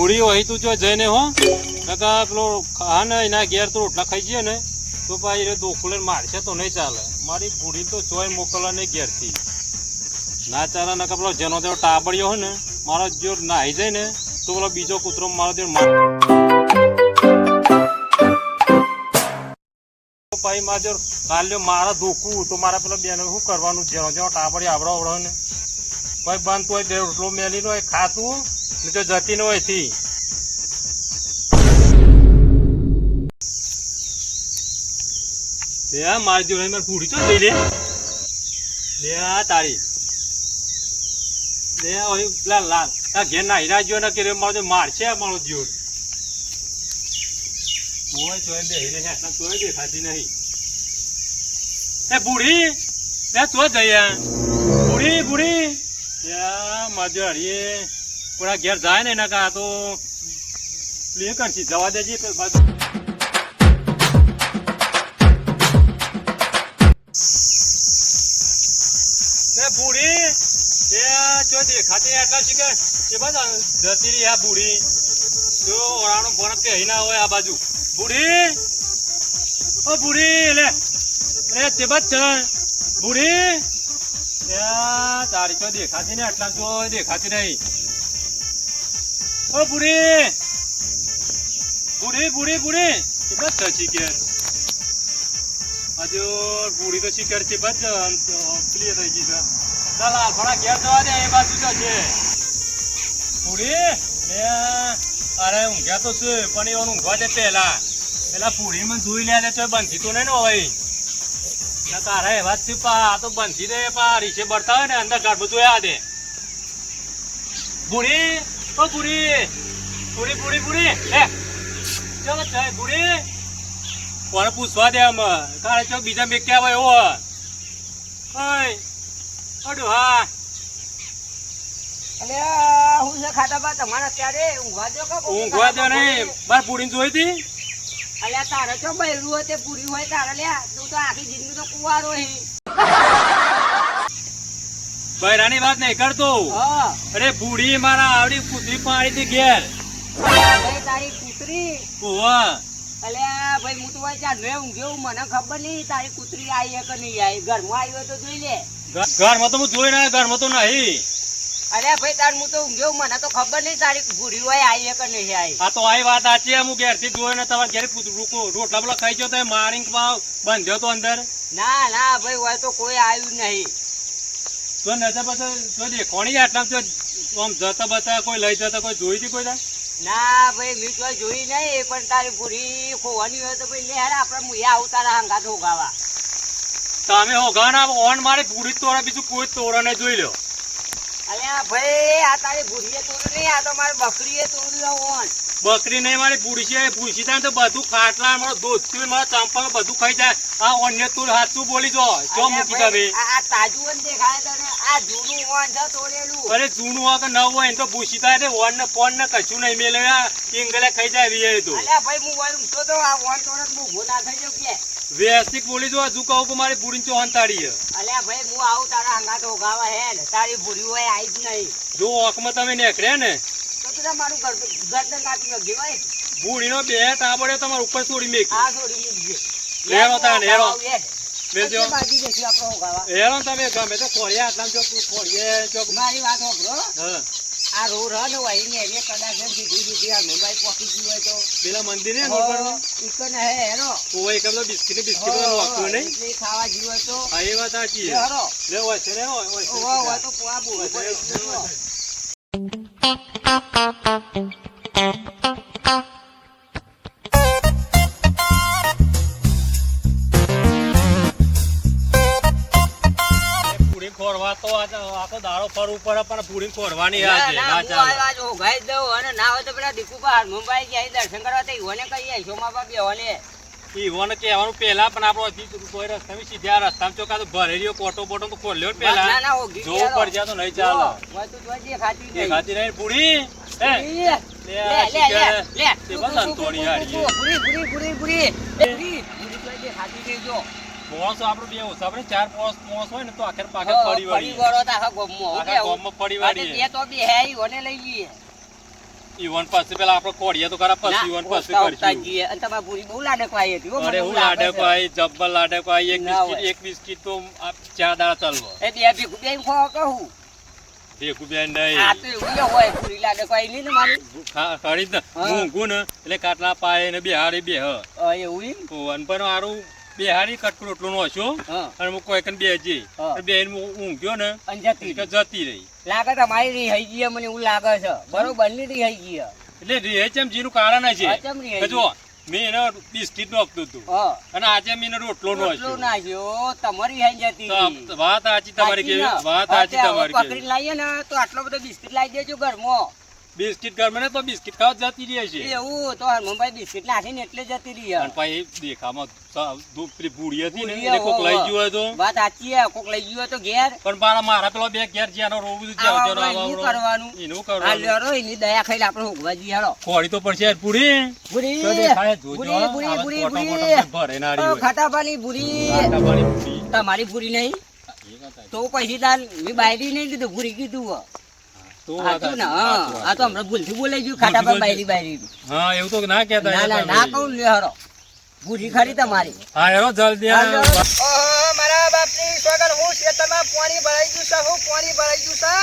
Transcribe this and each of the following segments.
ભૂડી હોય તું જો જઈને હો નકા પેલો ને એના ઘેર તો રોટલા ખાઈ જઈએ ને, તો ભાઈ એ દોખલે મારશે તો નહીં ચાલે. મારી ભૂડી તો ચોય મોકલવા નહીં ઘેરથી. ના ચાલે નકા પેલો જેનો તેનો ટાબડ્યો હોય ને, મારો જો નાહી જાય ને, તો પેલો બીજો કૂતરો મારો તે ભાઈ મારા જો કાલ્યો મારા ધોકું, તો મારા પેલા બેન શું કરવાનું? જેનો જેનો ટાબડી આવડો આવડો ને ભાઈ બનતું હોય રોટલો મેલી હોય, ખાતું ને તો જતી નો એથી લે આ મારી જોડે મારે પૂરી ચો જઈ લે લે આ તારી. લે ઓય પેલા લાલ આ ઘેર ના હીરા જો ને કે મારો માર મારશે મારો જીવ. મોય ચોય બે હીરે હે ચોય દેખાતી નહીં. એ બુઢી, લે તો જઈએ. બુઢી બુઢી. યા માજો હરીએ પૂરા ઘેર જાય ને એના કા તો લે કરશી, જવા દેજે પેલ એ ચો દેખાતી આટલા શીખે એ બધા જતી રહી આ બુઢી. જો ઓરાણો ફોન કે ના હોય આ બાજુ. બુઢી, ઓ બુઢી, લે લે, તે ત્યાં તારી તો દેખાતી ને આટલા તો દેખાતી નહીં. ઓ બુઢી! બુઢી બુઢી બુઢી! તે બસ શીખર છે બસ થઈ ગઈ છે. ચાલ થોડા ઘેર જવા દે, એ બાજુ તો છે. લે અરે, ઊંઘ્યા તો છે, પણ એ ઊંઘવા દે પેલા પેલા પૂરી મને જોઈ લે તો બંધી તો નહીં ને હોય. તારા એવા છે પા આ તો બંધી દે પા રીસે બળતા હોય ને અંદર ગડબડ જોયા દે. બુડી ઓ બુડી બુડી બુડી બુડી ચાલો ચાલ બુડી. કોને પૂછવા દે આમ? તારે ચો બીજા મેં ક્યાં હોય? એવો ઓય અડો હા. અલે આ હું છે ખાતા બા તમારે અત્યારે ઊંઘવા દો કે ઊંઘવા દો નહીં. બાર પૂડીને જોઈ હતી? અલ્યા તારે તો બૈરું હોય તે પૂરી હોય તારે? લ્યા તું તો આખી જિંદગી તો કુવારો હે. બૈરાની વાત નહીં કરતો. અરે બુડી મારા આવડી કૂતરી પાડી હતી ઘેર તારી કૂતરી? કુવા. અલ્યા ભાઈ હું તો રે ઊંઘ્યો મને ખબર નહીં તારી કૂતરી આવી કે નહીં આવી ઘરમાં આવી હોય તો જોઈ લે. ઘરમાં તો હું જોઈ ના ઘરમાં તો નહીં. અલ્યા ભાઈ તાર હું તો ઊંઘ્યો મને તો ખબર નહીં તારી ભૂરી હોય આવી કે નહીં આવી આ તો આઈ વાત સાચી છે. હું ઘેરથી જોયો ને તમારે ઘેર કૂતરું રો- રોટલા બોલા ખાઈ ગયો તો મારી બંધ્યો તો અંદર ના ના ભાઈ હોય તો કોઈ આવ્યું નહીં તો નજર પછી તો દેખોણી આટલા તો આમ જતા બતા કોઈ લઈ જતા કોઈ જોઈ હતી કોઈ? ના ભાઈ મેં તો જોઈ નહીં પણ તારી પૂરી ખોવાની હોય તો ભાઈ લે હારે આપણે મુયા આવું તારા હંગાત હોગાવા તમે હોગાના ઓન મારી પૂરી તોડે બીજું કોઈ તોડે જોઈ લો અલ્યા ભાઈ આ તારી ભૂરીએ તોડ્યું નહીં આ તો મારી બકરીએ તોડ્યું ઓન. બકરી નહીં મારી થાય તો બધું ખાટલા મારો દોસ્તી મારો ચંપા બધું ખાઈ જાય. આ અન્ય તું સાચું બોલી જો જો મૂકી તમે આ તાજું દેખાય તને આ જૂનું ઓન છે તોડેલું. અરે જૂનું હોય કે નવું હોય તો ભૂસી થાય ઓન ને ફોન ને કશું નહીં મેલે ઇંગલે ખાઈ જાય વીએ તો. અલ્યા ભાઈ હું તો આ ઓન તોડે હું ના થઈ જાઉં કે. વ્યવસ્થિત બોલી જો હજુ કહું કે મારી પૂરી ચો તારી. અલ્યા ભાઈ હું આવું તારા હંગાત હોગાવા હેડ તારી ભૂરી હોય આવી જ નહીં. જો ઓકમાં તમે નીકળ્યા ને તો તું મારું ગરદ- ગરદન કાપી નાખજે ભાઈ બુડીનો બે ટાબડે તમારે ઉપર છોડી મેકી હા છોડી મૂકજે હેરો તાન, હેરો. મેલજો. હેરો તમે ગમે તો ખોળિયા આટલા ચોક ખોળીએ ચોક મારી વાત હોભળો. હા. આ રો હે ને વહી ને એને કદાચ એમ કીધું આ મુંબઈ પહોંચી ગયું હોય તો. પેલા મંદિર ને પર ઈકન હે હેરો. ઓય એકમ તો બિસ્કિટ બિસ્કિટ વાગતું નહીં? ખાવા જીવ હોય તો. હા એ વાત સાચી હેરો. લે હોય છે લે હોય હોય હોય તો પોવા બોલ જો. તો આખો દાડો ફરવું પડે પણ પૂરી ખોરવાની આજે ના, ચાલે. આજ હોગાઈ દઉં અને ના હોય તો પેલા દીકુ બહાર મુંબઈ ગયા દર્શન કરવા તો ઈવોને કહીએ સોમા બાપ બેહોને. ઈવોને કહેવાનું પેલા પણ આપણો કોઈ રસ્તામાં સીધા રસ્તામાં ચોકા તો ભરેલીઓ કોટો બોટો તો ખોલ્યો પેલા જોવું ગયા પડી તો નહીં ચાલે. હોય તો જોજે ખાતી નહીં. દેખાતી નહીં પૂરી? લે, લે, લે, લે. તે બંધ તોડી આડી પૂરી પૂરી પૂરી પૂરી. પૂરી. ખાતી નહીં જો. આપડે બે ઓછા આપણે ચાર પોસ પોણસ હોય ને તો આખર પાકે પડી વળી વળો તો આખા ગામમાં. આખા કેવું? પડી આ તે બે તો બે હે, ઈવોને લઈ લઈએ. ઈવન પાસે પેલા આપણે કોડિયા તો ખરા પછી ઈવન પાસે કરશું અને તમારે ભૂરી બહુ લાડકવાઈ હતી, અરે હું લાગે લાડકો છે. જબ્બર લાડકો આઈ એક બિસ્કિટ એક બિસ્કિટ તો આ ચાર દાડા ચાલવો એ બે ભેગું બેન ખો કહું. ભેગું બેન આ નહીં તો એવું હોય, લાડકવાઈ નહીં ને મારી. ખરી જ ને હું એટલે કાટલા પાય ને બેહાડી બે હ એવું એમ? અનપણ હારું બેહાડી કટકો રોટલો નો છો અને હું કોઈ કન બેહજી હા. બેન હું ઊંઘ્યો ને જતી કે જતી રહી. લાગે તમારી રિહાઈ ગઈ મને એવું લાગે છે. બરોબરની રિહાઈ ગઈ એટલે રેચમ જીનું કારણ છે. જો મેં એને બિસ્કિટ નો આપતું હતું અને આજે મેં રોટલો નો રોટલો નાખ્યો, તમારી રિહાઈ જતી વાત સાચી તમારી કેવી ને? વાત અત્યારે તમારી પકડી લાવીએ ને તો આટલો બધો બિસ્કિટ લાવી દેજો ઘરમાં. બિસ્કિટ ગરમે તો બિસ્કિટ ખાવા જતી રહી છે એવું તો હનુમાનભાઈ બિસ્કિટ નાખીને એટલે જતી રહી અને પછી દેખામાં પેલી ભૂડી હતી ને એટલે કોક લઈ ગયો તો. વાત સાચી છે કોક લઈ ગયો તો ઘેર. પણ મારા મારા પેલો બે ઘેર જ્યાં રોવું આવા એનું કરવાનું. એનું કરવાનું. એની દયા ખાઈને આપણે ઉગવા જઈએ હાલો. ખોડી તો પડશે યાર પૂરી. ભૂરી પૂરી પૂરી જોજો ભૂરી નાડી ખાટા પાણી પૂરી. તમારી પૂરી નહીં. તો પછી તાર મેં બાયરી નહીં કીધું ભૂરી કીધું હો. તો વાત સાચું ને સાચી, હા સાચું, આ તો હમણાં ભૂલથી બોલાઈ ગયું ખાટાપા ભૂલથી બાયરી બાયરી હા એવું તો ના કહેતા ના ના ના કહું લે હરો. ભૂરી ખરી તમારી. હા હેરો જલ્દી ઓહો મારા બાપની સ્વાગત. હું ખેતરમાં પાણી ભરાઈ ગયું છે હું પાણી ભરાઈ ગયું છે.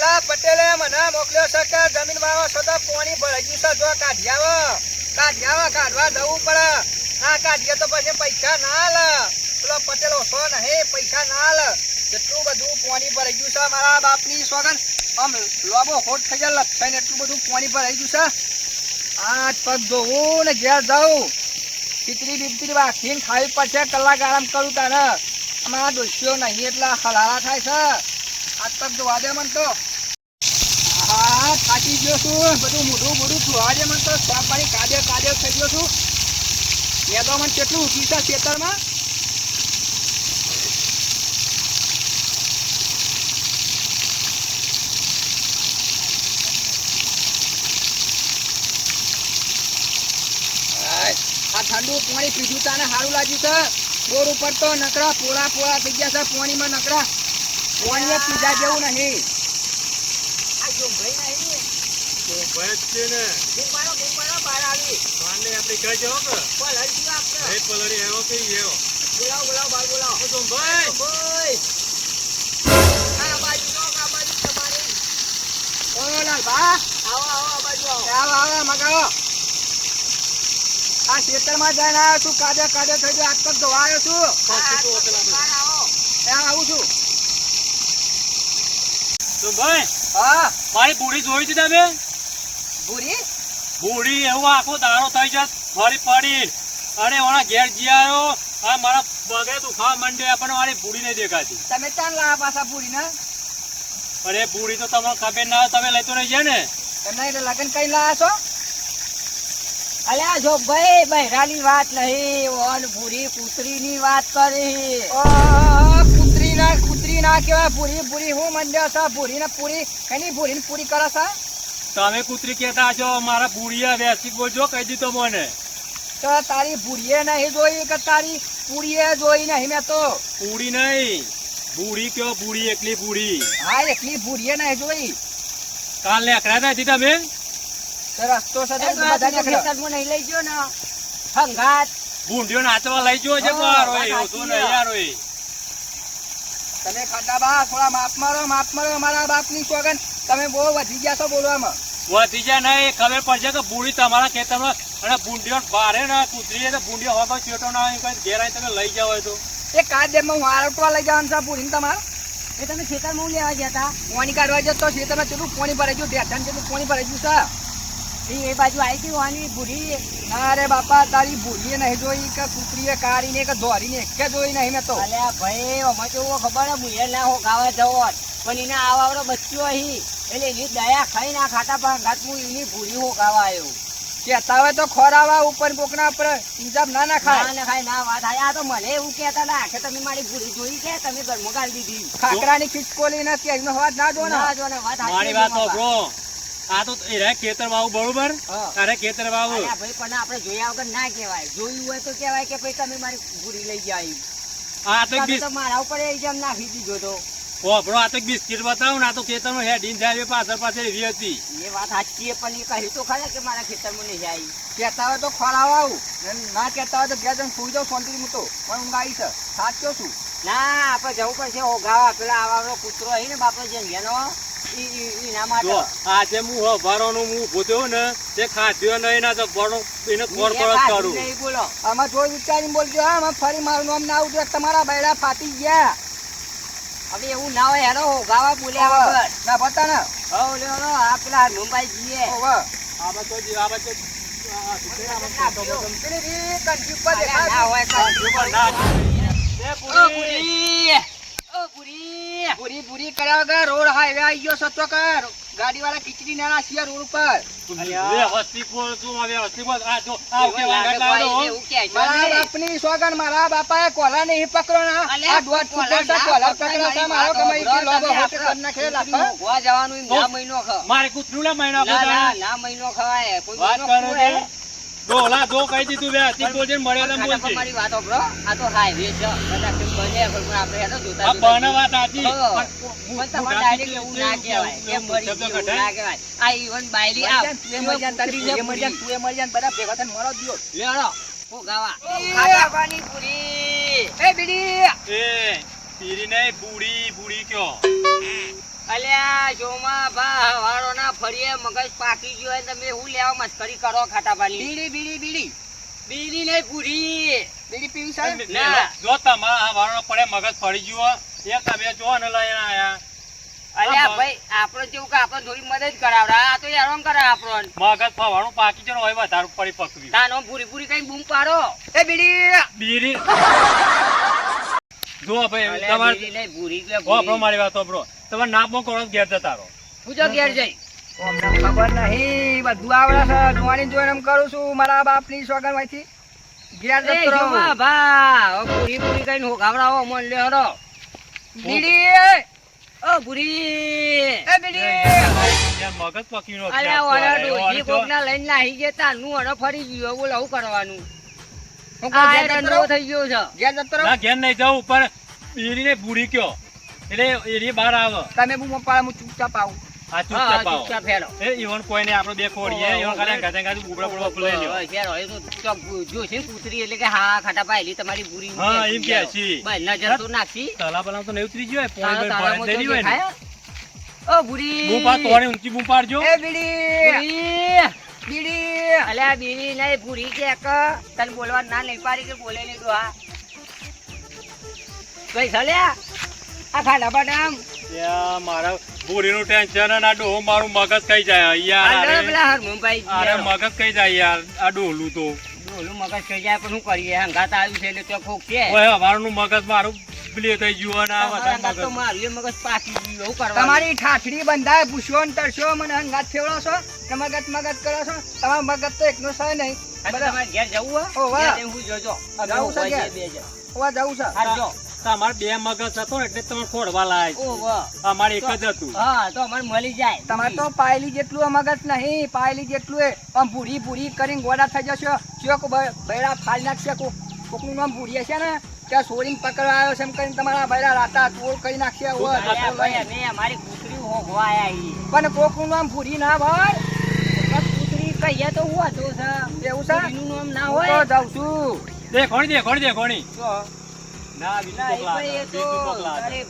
લા પટેલે મને મોકલ્યો છે કે જમીન વાળો છો તો પાણી ભરાઈ ગયું છે. જો કાઢ્યાવો કાઢ્યાવો કાઢવા જવું પડે. ના કાઢીએ તો પછી પૈસા ના લે. પેલો પટેલ ઓછો નહીં પૈસા ના લે. કેટલું બધું પાણી ભરાઈ ગયું છે મારા બાપની સ્વાગત. આમ લોબો હોટ થઈ જાય લખાઈને એટલું બધું પાણી ભરાઈ ગયું છે. આઠ પગ ધોવું ને ઘેર જાઉં ખીચડી બીચડી વાખીને ખાવી પડશે, કલાક આરામ કરું તારે. અમારા દોસ્તીઓ નહીં, એટલા હલાલા થાય છે. આજ પગ ધોવા દે મને તો. હા, થાકી ગયો છું. બધું મોઢું મોઢું ધોવા દે મને તો. સાફ પાણી કાદે કાદે થઈ ગયો છું. મેં તો મને કેટલું ઉઠી છે ખેતરમાં હાય, આ ઠંડુ પાણી પીધું તાને સારું લાગ્યું છે બોર ઉપર તો નકરા પોળા પોળા થઈ ગયા છે પાણીમાં નકરા. પાણી પીધા જેવું નહીં. આવો. આવો મગાવો આ ખેતરમાં જઈને આવ્યો છું કાદે કાદે થઈ ગયો આજ તક ધોવા આવ્યો છું આવો છું. તો ભાઈ હા? મારી બુડી જોઈ હતી તમે? બુડી? બુડી એવો આખો દાડો થઈ જાય ફરી પડી. અને ઓના ઘેર જી આવ્યો આ મારા પગે દુખાવા માંડ્યા પણ મારી બુડી નહીં દેખાતી. તમે ક્યાં લાયા પાછા બુડી ને અરે બુડી તો તમને ખબર ના તમે લઈ તો નહીં ગયા ને. નહીં લગન લગ્ન કઈ લાયા છો? અલ્યા જો ભાઈ બહેરાની વાત નહીં ઓન ભૂરી કૂતરીની વાત કરી. ઓહો, કૂતરી ના કૂતરી ના કહેવાય ભૂરી ભૂરી હું મંડ્યો છે? ભૂરી ને પૂરી કઈ ભૂરી ને પૂરી કરો છો? તમે કૂતરી કહેતા છો મારા બુડીએ વેસી બોલજો કહી દીધો મને. તો તારી ભૂરીએ નહીં જોઈ કે તારી પૂરીએ જોઈ નહીં મેં તો? પૂરી નહીં. બુડી કયો બુડી એકલી બુડી હા એકલી ભૂરીએ નહીં જોઈ. કાલ લેકડા નથી તમે? રસ્તો. ખેતરમાં નહીં લઈ ગયો ને. હંગાત. ભૂંડીઓ નાચવા લઈ જો છે બાર હોય એવું તો સાચી નહીં છે. યાર હોય. તમે ખાટા બા થોડા માપ મારો માપ મારો મારા બાપની સોગન તમે બહુ વધી ગયા છો બોલવામાં. વધી નહીં ખબર પડશે કે બુડી તમારા ખેતરમાં અને ભૂંડિયો ભારે ને કૂતરી તો ભૂંડીઓ હવે ચેટો ના હોય કઈ ઘેર તમે લઈ જાવ હોય તો. એ કાજેમાં હું આરોટવા લઈ જવાનું છે ભૂરીને તમારે? એ તમે ખેતરમાં લેવા ગયા હતા? પાણી કાઢવા જતો છે તમે કેટલું પાણી ભરાઈ ગયું? ઢેઢણ જેટલું પાણી ભરાઈ ગયું છે. એ બાજુ આવી હતી વાની ભૂરી અરે બાપા તારી ભૂરીએ નહીં જોઈ કે કૂતરીએ કાઢીને કે ધોરીને એક જોઈ નહીં મેં તો. અલ્યા ભાઈ અમે તો ખબર હે ના હો ગાવા જવો પણ એને આવાવડો બચ્યો અહીં. એટલે એની દયા ખાઈ ના ખાતા પણ ઘાત હું એની ભૂરી હો ગાવા આવ્યો. કહેતા હોય તો ખોરાવા ઉપર કોકના ઉપર ઇન્જામ ના ના ના ખાય. ને ખાઈ ના વાત આ તો મને એવું કહેતા ના કે તમે મારી ભૂરી જોઈ કે તમે ઘરમાં ગાળી દીધી. ખાકરાની ખિસકોલી નથી એનો અવાજ ના જો ને ના જો ને વાત મારી વાત બાપા. આ તો એ ખેતર વાવ બરોબર. અરે ખેતર વાવ. ભાઈ પણ આપણે જોયા વગર ના કહેવાય. જોયું હોય તો કહેવાય કે ભાઈ તમે મારી પૂરી લઈ જાય. આ તો બીસ મારા ઉપર ઇલ્ઝામ નાખી દીધો તો. ઓભરો આ તો બિસ્કિટ બતાવું ને આ તો ખેતરનો હેડીન જાય એ પાછળ પાછળ એવી હતી. એ વાત સાચી પણ એ કહી તો ખરા કે મારા ખેતરમાં નહીં જાય. કહેતા હોય તો ખોરાવ આવું ના કહેતા હોય તો ઘેર જઈને સુઈ જાઉં શાંતિથી હું પણ ઊંઘ આવી છે. સાચો છું. ના આપણે જવું પડશે ઓગાવા. પેલા આવાનો કૂતરો અહીં ને બાપા જે એનો આજે હું હવારોનું હું ઊભો થયો ને તે ખાધ્યો નહીં ના તો બડો એને ખોર કરું બોલો. આમાં જોઈ વિચારીને બોલજો હા આમાં ફરી મારું નામ ના આવતું તમારા બૈડા ફાટી ગયા. હવે એવું ના હોય હેરો ગાવા બોલ્યા વગર ના પતા ને હવ લ્યો આ પેલા મુંબઈ જઈએ ઓવે. આ બધો જે- આ બધો આ શું છે? આ બધો ખોટો બધો. પેલી રી કંઠી ઉપર અલ્યા, દેખાય. ના હોય કાંઈ ઉપર ના. એ પૂરી. પુરી કર્યા વગર રોડ હાઈવે આવી ગયો સચો કર ગાડી વાળા ખીચડી ના નાખીએ રોડ ઉપર. તું, લાગે મારા નહીં. બાપની સોગન મારા બાપાએ કોલા નહીં પકડો ના. આ દોઢ ફૂટ કોલા પકડો છે મારો કમાઈ થી સાંભળો, હોટ આપણે નાખે કૂતરી લાખો. જવાનું ના મહિનો ખ. મારે કૂતરું લે મહિના ના ના મહિનો ખવાય. કોઈ મહિનો ખવાય. ડોલા જો કહી દીધું વ્યવસ્થિત બોલજે ને બોલજે. મારી વાતો બ્રો આ તો હાઈવે છે. મગજ પાકી ગયો તમે હું લેવા મસ્કરી કરો ખાટા પાણી? બીડી બીડી બીડી. બીડી નહીં પૂરી. બીડી પીવી સાહેબ ના. જો તમારા આ વાળો પડે મગજ પડી ગયો એ તમે જો ને લઈને આયા. અલ્યા ભાઈ આપણો જેવું કે આપણે થોડી મદદ કરાવડા. આ તો યાર કરે આપણો. મગજ ફવાણું પાકી જણ હોય વધારે પડી પકવી. તાનો પૂરી પૂરી કઈ બૂમ પાડો. એ બીડી! બીરી જો ભાઈ તમારે નહીં, પૂરી એટલે આપણો મારી વાત સાંભળો તમારે નાપો કોણ તો ઘેર જતા રહો. હું જો ઘેર જઈ. અમને ખબર નહીં બધું આવડે છે. જોવાની જોઈને એમ કરું છું મારા બાપની સોગનમાંથી એ જતો ભા પૂરી પૂરી કઈ હોગાવડાવો મન લે હરો બીડી! ઓ પૂરી એ બીડી! મગજ પકવી અલ્યા ઓલા ડોશી કોકના લઈને નાહી ગયા નું અને ફરી ગયો બોલો હું કરવાનું. હું આ? થઈ ગયો છે. ઘેર જતો રહું? ના ઘેર નહીં જવું પણ બીરી ને બુડી કયો. એટલે એરી બહાર આવો. તમે હું ચૂપચાપ આવું. આ ચૂપચાપ આવો. ચૂપચાપ હેડો. એ ઈવન કોઈ આપણે બે ખોડીએ ઈવન ખાલી ગાતે ગાતે બુબડા બુબડા ફૂલાઈ લ્યો. હવે ઘેર હોય તો ચોક જોશે ને કૂતરી એટલે કે હા ખાટા પાયલી તમારી પૂરી હા, એમ કહે છે. બસ નજર તો નાખી. તલા બલા તો નહીં ઉતરી ગયો તારા પોણી તારામાં ભાઈ તો દેરી હોય ને. દેખાય? ઓ ભૂરી બૂમ પાડ તોડી ઊંચી બૂમ પાડજો એ બીડી. ભૂરી બીડી અલ્યા બીડી નહીં ભૂરી કે એક. તને બોલવા ના નહીં પાડી કે બોલે નહીં તો હા. કઈ સલ્યા આ ખાડા બાડામ યા મારા બુડીનું ટેન્શન અને આ ડોહો મારું મગજ કઈ જાય યાર અરે પેલા હરમુભાઈ અરે મગજ કઈ જાય યાર આ ડોહલું તો. ડોલું મગજ થઈ જાય પણ શું કરીએ? હંગાત આવ્યું છે એટલે ચોક કોક છે. મગજ મારું પ્લે થઈ ગયું અને આ બધા હંગાત તો મગજ. મારું મગજ પાકી ગયું એવું કરવાનું. તમારી ઠાઠડી બંધાય પૂછ્યો ને તરશો મને હંગાત ફેવડો છો? તમે મગજ મગજ કરો છો? તમારો મગજ તો એકનો છે નહીં. તમારે ઘેર જવું હોય? હું જોજો. જવું છે ઘેર? જવું. તમારે બે મગજ હતો એટલે તમે ખોડવા લાય અમારે એક જ હતું. હા તો અમારે મળી જાય. તમારે તો પાયલી જેટલું મગજ નહીં પાયલી જેટલું એ. પણ ભૂરી ભૂરી કરીને ગોડા થઈ જશો. ચોક બૈરા ફાડી નાખશે કોક કોકનું નામ ભૂરી છે ને ત્યાં સોરીને પકડવા આવ્યો છે એમ કરીને તમારા બૈરા રાતા તોડ કરી નાખશે હોવે, ભાઈ, અમારી કૂતરી હોગવા આયા પણ કોકનું નામ ભૂરી ના ભાઈ કૂતરી કહીએ તો હું હતું છે? એવું છે? નામ ના હોય તો જાઉં છું. દે કોણી દે કોણી દે કોણી ના ના,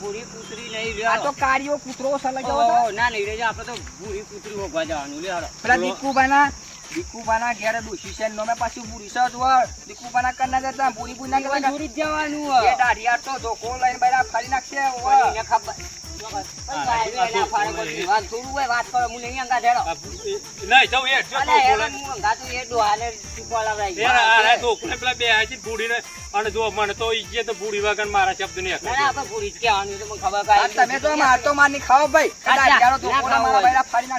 ભૂરી કૂતરી નહીં આ. તો કાર્યો કૂતરો સલગાવો ઓહો, ના નહીં રેજો આપણે તો ભૂરી કૂતરી હોગવા જવાનું લે હાલો. પેલા દીકુબાના દીકુબાના ઘેરે ડોશી છે નોમે પાછું ભૂરી છે જો દીકુબાના કરના જતા ભૂરી ના જવાનું એ હોય. તો ધોકો લઈને બૈરા ફાડી નાખશે ઓવે. એને ખબર ભાઈ, અને જો મને તો ઈજે તો બુડી વગર મારા શબ્દ ના, પૂરી જ કહેવાનું, તો મને ખબર તમે તો માર મારની ભાઈ ખાવું. બૈરા ફાડી.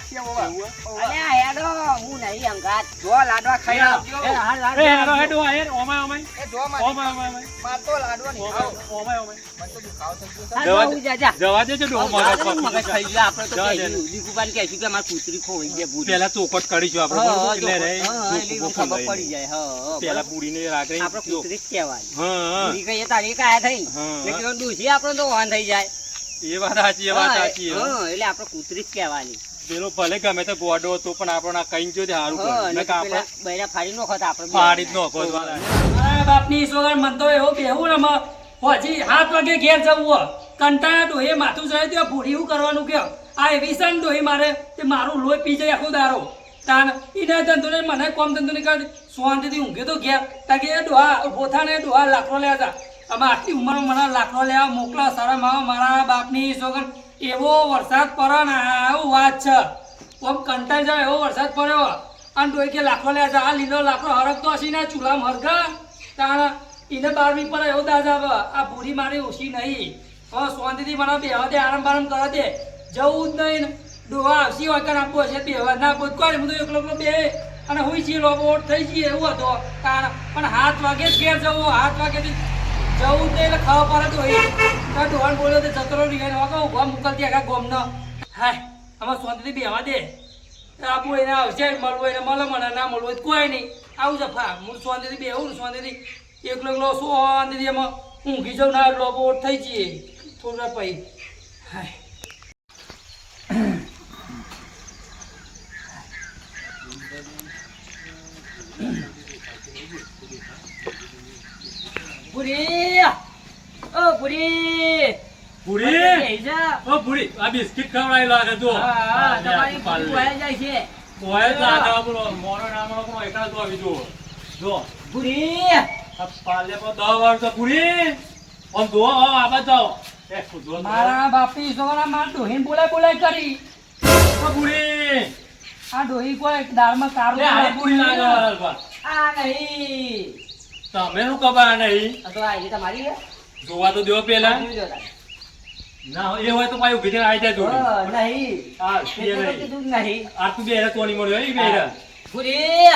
અલ્યા, હેડો, હું નહીં અંગાત. જો લાડવા ખાઈ. હેડો, હેડો, હેડ, ઓમાય, ઓમાય. ઓમાય, ઓમાય, ઓમાય. લાડવા નહીં ઓમાય, ઓમાય. જવા હું મગજ આપણે તો કે કૂતરી ખોવાઈ ગઈ ભૂરી. પેલા ચોખટ કરીશું આપણે હા, બરોબર? હા, એટલે રે, હા, હા, એટલે ચોખ્ખું ખબર પડી જાય. હા, હા, પેલા બરાબર. પૂરીને રાગડી આપણે કૂતરી કહેવાની હા, હા. કહીએ તારી કાયા થઈ. હા. ને આપણે તો વાન થઈ જાય. એ વાત સાચી એ વાત સાચી હા, એટલે આપણે કૂતરી જ કહેવાની. પેલો ભલે ગમે તે ગોડો હતો પણ આપણને કઈ જો સારું નકર આપણે બૈરા ફાડી નો ખત આપણે ફાડી નો. મારા બાપની સોગર મન તો એવું બેહું ને હજી હાથ વાગે ઘેર જવું હોય કંટાળા ડોહે માથું જાય ત્યાં ભૂરી શું કરવાનું કે આ એવી સન ડોહી મારે, તે મારું લોહી પી જાય આખો દારો તાન, ઈને ધંધો ને મને કોમ ધંધો ને કાઢ શાંતિથી ઊંઘે તો ગયા તાકે એ ડોહા ઊભો ને ડોહા લાકડો લેવા હતા અમે આટલી ઉંમરમાં મને લાકડો લેવા મોકલા સારા માવા, મારા બાપની સોગન એવો વરસાદ પડે ને, આવું વાત છે. ઓમ કંટાળ જાય એવો વરસાદ પડ્યો. અને ડોહી કે, લાકડો લેવા જા, આ લીલો લાકડો હરકતો હશે ને, ચૂલામાં હરગા તાણ એને બારમી પર એવો દાદા, આ ભૂરી મારી ઓછી નહીં. હવે શાંતિથી મને બેહવા દે આરામ બારામ કરવા દે. જવું જ નહીં ડોહા આવશી વાકર આપવો છે બેહવા ના તો કોઈ હું તો એકલો એકલો બે અને હુઈ છીએ લોકો ઓટ થઈ જઈએ એવું હતો. કારણ, પણ હાથ વાગે જ ઘેર જવું, હાથ વાગેથી જવું નહીં, એટલે ખાવા પડે તો હોય. તો ડોહાન બોલ્યો તો જતરો રહી વાગો ઊભા મોકલતી આખા ગોમનો. હાય, આમાં શાંતિથી બેહવા દે. આપવું એને આવશે, મળવું એને મળે મને ના મળવું કોઈ નહીં. આવું જફા હું શાંતિથી બેહું હું શાંતિથી એકલો એકલો શાંતિથી એમાં ઊંઘી જાઉં ના લોકો ઓટ થઈ જઈએ થોડા હાય ભૂરી. ઓ બેહી જા. ઓ ભૂરી. આ બિસ્કિટ ખવડાવી લાગે જો હા, તમારી લે. વહી જાય છે. ઓય જ લાગે આ બોલો મોરો ના મોરો પણ એકલા તો આવી જો જો ભૂરી. આ પાલે પર દહ વાર તો ભૂરી. આમ જો આ ખુદો મારા બાપી છોકરા માર ડોહીને બોલાય બોલાય કરી. બુડી આ ડોહી કોઈ દાળમાં કારું આ બુડી લાગે આ નહીં. તમે શું કબા નહીં? આ તો આ એ તમારી હે? જોવા તો દેવો પેલા. ના એ હોય તો પાછું ભીતર આવી જાય જોડે. નહીં. આ શું નહીં. આ તું બે કોની મળ્યો એ બે ભૂરી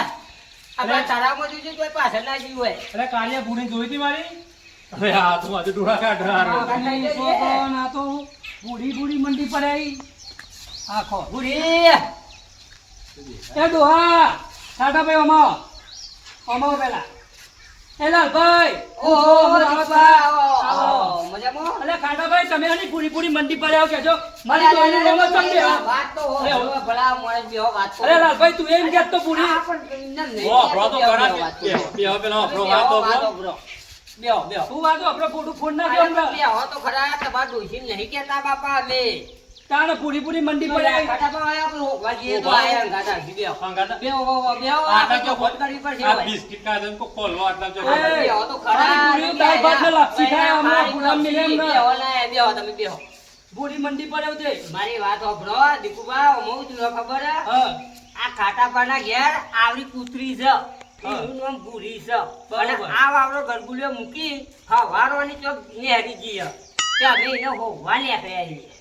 આપણા તારામાં જોજો કોઈ પાછળ ના જીવ હોય. અરે કાલે બુડી જોઈ હતી મારી? અરે આ તું આજે ડોળા કાઢ ના તો બુઢી બુઢી મંડી પડાઈ આખો. ભૂરી એ ડોહા સાડા ભાઈ અમાવો. અમાવો પેલા. એ લાલભાઈ ઓહો. મજામાં? અલે ખાટાભાઈ તમે આની પૂરી પૂરી મંડી પર આવો કેજો મારી અરે, ડોહીને રમત સમજે. વાત તો હો, ભલા મોણસ બેહો, વાત અરે લાલભાઈ તું એમ કહેતો પૂરી આ પણ એમને નહીં ઓ તો બેહો, બેહો, તો પેલો વાતો તો બ્રો. બેહો, બેહો. તું વાતો આપણે ખોટું ફોન ના કેમ બેહો તો ખરા, તમારા ડોશીને નહીં કહેતા બાપા અમે. તાણે પૂરી પૂરી મંડી પર જઈએ તો આયા. અંગાતા હજી બેહો. બેહો, બેહો, બેહો, આટલા જો ચોખવટ કરવી પડશે આ બિસ્કિટ કાઢે ને કોઈ ખોલવા આટલા જો બેહો તો ખરા, પાણીપુરી, દાળ ભાત ને લાપસી ખાય, બેહો, ગુલામ મિલે એમ ના. બેહો ને, બેહો, તમે બેહો. પૂરી મંડી પર આવતે મારી વાત સાંભળો, દીકુભા, અમુક તમને ખબર? આ હા. આ ખાટાપાના ઘેર આવડી કૂતરી છે. એનું નામ ભૂરી છે. અને આ વાવડો ગરગુલિયો મૂકી હવારવાની ચોક નેહરી ગઈ તે અમે એને હોવા નીકળ્યા છીએ.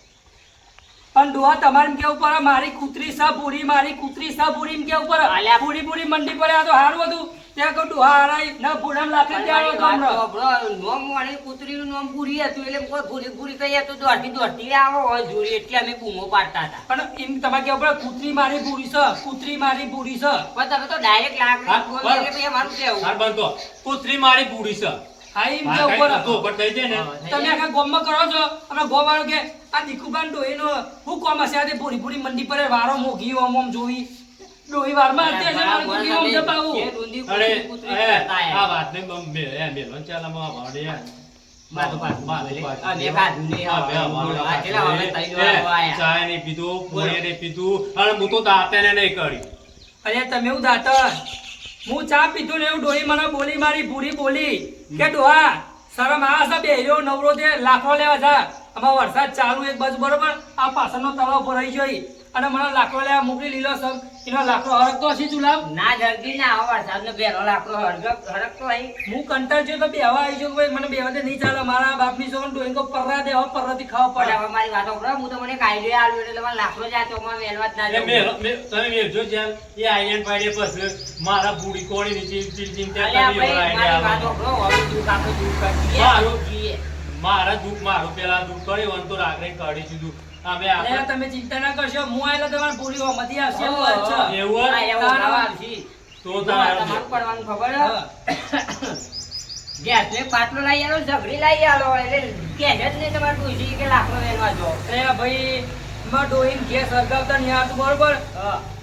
પણ ડોહા તમારે કેવું પડે? મારી કૂતરી સા પૂરી મારી કૂતરી સા પૂરી કેવું પડે. પૂરી પૂરી મંડી પર આ તો હારું હતું. ત્યાં કહું હારાઈ ના ભૂડામ લાકડી પણ મારી તો તો નોમ વાળી કૂતરીનું નામ ભૂરી હતું એટલે કોઈ ભૂરી ભૂરી કહીએ તો દોડતી દોડતી આવો હોય જોડી એટલે અમે બૂમો પાડતા હતા. પણ એમ તમારે કેવું પડે કૂતરી મારી પૂરી છે કૂતરી મારી પૂરી છે. પણ તમે તો ડાયરેક્ટ. એટલે કેવું હાર બંધો કૂતરી મારી ભૂરી છે. થઈ જાય ને. તમે આખા ગોમમાં કરો છો? અને ગોમ કે આ દીકુબાન ડોહીનો હું કોમ હશે? આ ભૂરી પૂરી પૂરી મંડી પર વારો મોઘી ઓમ ઓમ જોવી ડોહી વારમાં હતી હશે મારી ઓમ જપાવું. જે કૂતરી એ, કરતા આ વાત ને બમ બે એ મેલન ચાલામાં વાડે માથું પાછું માથું બોલે. આ ને હા, બે આ કેટલા ખાધું. વાગે ત્રણ આયા. ચાય ને પીધું પૂરી ને પીધું. અને હું તો દાંતેને નહીં કરી. અરે તમે હું દાતર. હું ચા પીધું ને એવું ડોહી મને બોલી મારી પૂરી બોલી. કે ડોહા શરમ આ છે બેહ્યો નવરો તે લાખો લેવા છે આમાં વરસાદ ચાલુ એક બાજુ બરોબર આ પાછળનો તળાવ ભરાઈ જોઈ અને મને લાકડો લેવા મોકલી લીલો સર. એનો લાકડો હરકતો હશે ચૂલામ ના જલ્દી ના આવો વરસાદનો બેનો લાકડો હરકતો અહીં હું કંટાળ છું તો બેવા આવી છું ભાઈ. મને બે દે નહીં ચાલે. મારા બાપની સોન ડોહી તો પરરા દે હવે પરરાથી ખાવા પડે. હવે મારી વાતો કરો. હું તો મને કાયદો આલ્યો એટલે મને લાકડો જાતો માં વેલવા જ ના જાવ. તમે મેલજો જેમ એ આઈએન પાડે પછી. મારા બુડી કોણી ની ચીલ ચીલ ચિંતા કરી મારી વાતો કરો. હવે તું કાકો દૂર કરી મારો મારા દુઃખ મારો પેલા દુઃખ કર્યો અને તો રાગડે કાઢી દીધું. તમે ચિંતા ના કરશો હું આયેલો તમારે પૂરી હોમતી આવશે એવું વાત છે એવું આવશે. તો તમારું પડવાનું ખબર હે? હા. પાટલો લાવી આલો ઝઘડી લાવી આવ્યો એટલે કહેજે જ નહીં તમારે પૂછી કે લાકડો વેણવા જો ભાઈ માં ડોહીન ગેસ હરગાવતા નહીં આવતું બરોબર?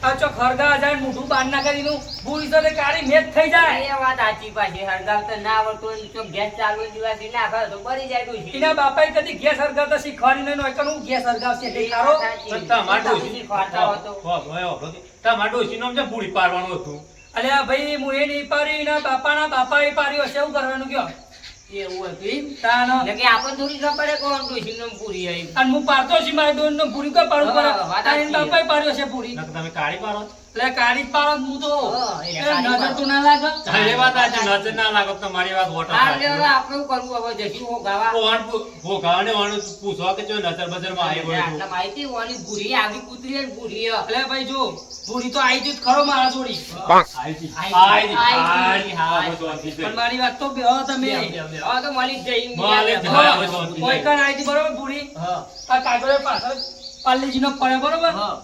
આ ચો ખરગા જાય ને મોઢું ના કરી દીધું. ભૂરી સાથે કાળી મેચ થઈ જાય. એ વાત સાચી પાછી. હળગાવતા ના આવડતું હોય ગેસ ચાલુ દિવસ ના ખર તો બળી જાય ડોશી એના બાપાએ કદી ગેસ હરગાવતા શીખવાની નહીં હોય કે હું ગેસ હરગાવશે એટલે તારો ડોશી- શીખવાડતા હો તો. હો, હો, હો, હો. તમારે ડોશીનું આમ જેમ પૂરી પાડવાનું હતું. અલ્યા ભાઈ હું એ નહીં પાડી ના બાપાના બાપાએ પાડ્યો છે એવું કરવાનું કયો? એવું હતું એટલે કે ખબર પડે કોણ ડોશીનો પૂરી આવી. અને હું પાડતો છું મારી ડોહીનો પૂરી કોઈ પાડું. પડે તારા. બાપાએ પાડ્યો છે પૂરી. તમે કાળી પાડો એટલે કાળી પાડો હું તો. હા, એ એટલે કાળી નજર તો ના લાગે? હા, વાત સાચી. નજર ના લાગે તમારી વાત વોટર હા, સાચી. એટલે હવે આપણે કરવું? હવે જશું હું ગાવા? કોણ પૂ- ભોગાવાને વાળું પૂછવા કે જો નજર બજરમાં આવી હોય તો. માહિતી ઓલી ભૂરી આવી કૂતરી ને ભૂરી એટલે ભાઈ જો પૂરી તો આવી જ ખરો મારા જોડી. હા. પણ મારી વાત તો બેહો તમે. તો જઈ કોઈ કણ આવી બરોબર ભૂરી? હા. આ કાગળે પાછળ પાર્લેજીનો પડે બરોબર? હા.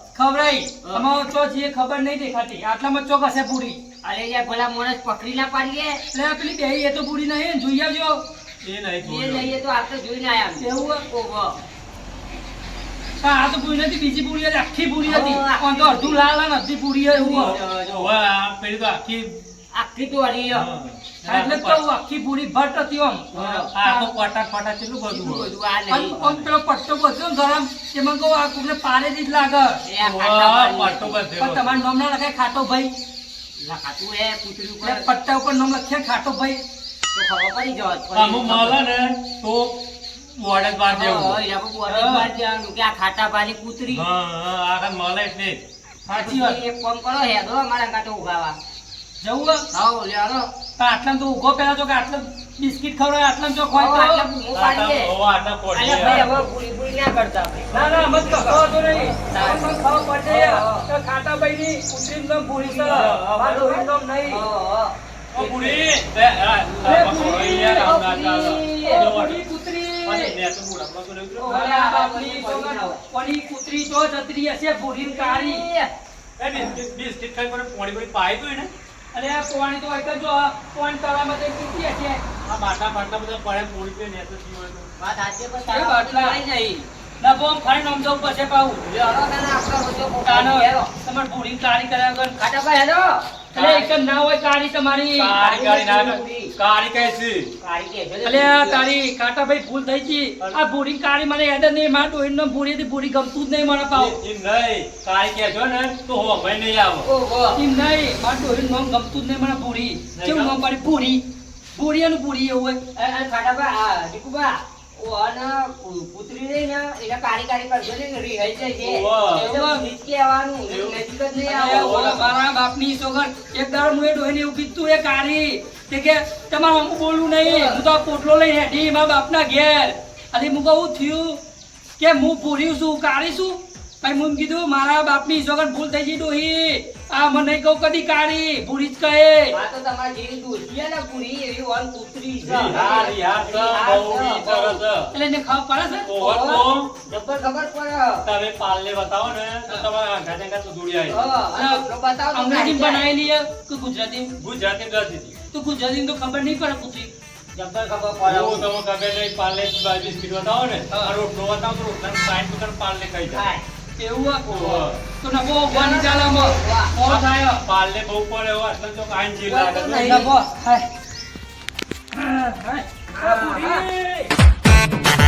અમારો ચો છે ખબર નહીં દેખાતી. આટલામાં ચોક હશે પૂરી. અરે યાર ભલા માણસ પકડી ના પાડીએ. એટલે આ પેલી બેહી એ તો પૂરી નહીં જોઈ આવજો. એ નહીં એ જોયું. લઈએ તો જોઈને આયા એવું ઓહો. આ તો પૂરી નથી બીજી પૂરી હતી આખી પૂરી હતી. અડધું લાલ અડધી પૂરી એવું હોય. પેલી તો આખી આખી તો હરી એટલે તો આખી પૂરી ભટ્ટ હતી આમ. આ તો પટાક પટાક કેટલું બધું બધું આ નહીં. આમ પેલો પટ્ટો બધો ગરમ એમાં કહું આ કુકને પારે જ લાગે. પટ્ટો બધો પણ તમારું નામ ના લખાય ખાટો ભાઈ. લખાતું હે પૂતળી ઉપર. પટ્ટા ઉપર નામ લખે ખાટો ભાઈ. તો ખબર પડી જાત. આમાં મળે ને તો વોર્ડે બાર દેવું. હા, એ આપણે બાર જવાનું કે આ ખાટા પાડી કૂતરી. હા, હા, આ મળે એટલે સાચી વાત. એક કામ કરો હેડો અમારા કાંટો ઉગાવા જવું આવો હાઉ લે. હાલો પણ આટલામાં તો ઊભો પેલા તો કે આટલા બિસ્કિટ ખવડાવે આટલા જો ખવાય તો આટલા આટલા- આટલા ભાઈ હવે પૂરી પૂરી ના કરતા. ના ના મત કહો તો નહીં. તમને ખાવ પડશે તો ખાતા ભાઈ ની કુત્રીમ તો પૂરી તો આ હા, મારું ડોહીનું નહીં. ઓ પૂરી બે, આ, પૂરી, યાર, આ આમ ના પૂરી, પૂરી કૂતરી. પાછી ને તો બુડા, બુડા તો કોની કૂતરી ચો જતરી હશે ભૂરીન કાળી એ બિસ્કિટ- ખાઈ પર પોણી પોણી પાઈ દઉં ને. અરે આ પોણી તો એક જ જો પોણી તળામાં તો કીધી હશે આ બાટા બાટા બધા પડે પોણી પે નેતો જીવ હોય તો. વાત આજે પણ તારા બાટલા. નહીં. ના બોમ ફાઈન નોમ જવું પછી પાઉ લે હાલો તને આપણા રોજો પોતાની હેરો. તમારે ભૂરીન કાળી કર્યા વગર ખાટા ભાઈ હેલો. એટલે એક જ ના હોય કાળી તમારી. કાળી કાળી ના કાળી. કઈ કાળી કે અલે આ તારી કાટાભાઈ ભૂલ થઈ ગઈ. આ ભૂરી કાળી મને યાદ નહીં. મારા ડોહીનો નામ ભૂરી ભૂરી ગમતું જ નહીં મને પાવ નહીં. કાળી કહેજો ને તો હો ભાઈ નહીં આવો. ઓહો. એમ નહીં મારા ગમતું જ નહીં મને ભૂરી. કેવું નામ પડી ભૂરી? ભૂરીયાનું ભૂરી એવું હોય. ભાઈ, આ ઓ અને રહી ને એને કાળી કાળી કરજો ને રિહાઈ જાય છે. ઓહો. એટલે આવવાનું, એવું. નજીક જ નહીં અરે ઓલા મારા બાપની સોગંદ એક દાડો મુએ ડોહીને એવું કીધું એ કાળી કે કે તમારે બોલવું નહીં હું તો પોટલો લઈને હેડી મારા બાપના ઘેર અને હું કહું થયું કે હું ભૂર્યું છું કાળી છું પછી હું કીધું મારા બાપની સોગંદ ભૂલ થઈ ગઈ ડોહી આ મને કહું કદી કાળી પૂરી જ કહે આ તો તમારી જેવી દોસ્તી ને પૂરી એવી ઓન કૂતરી છે. રિહાર, રિહાર છે, બહુ વિચારો છે. એટલે એને ખબર પડે છે તો ખબર પડે. તમે પાલને બતાવો ને તો તમારે આઘા ટેકા તો દોડી આવી. હા, અને બતાવો અંગ્રેજી કાઢી બનાવેલી છે કે ગુજરાતી ગુજરાતી નથી તો ગુજરાતી તો ખબર નહીં પડે પૂછી જબ્બર ખબર પડે. હું તમે ખબર નહીં પાલને બતાવો ને રોટલો બતાવો તો રોટલા સાઈડ પર પાલને ખાઈ જાઓ. એવું આ તો નબો ઓવાની ચાલે મો ઓ થાય. પાલે બહુ પડે ઓ એટલે તો કાઈ જી લાગે નબો હાય. હાય આ પૂરી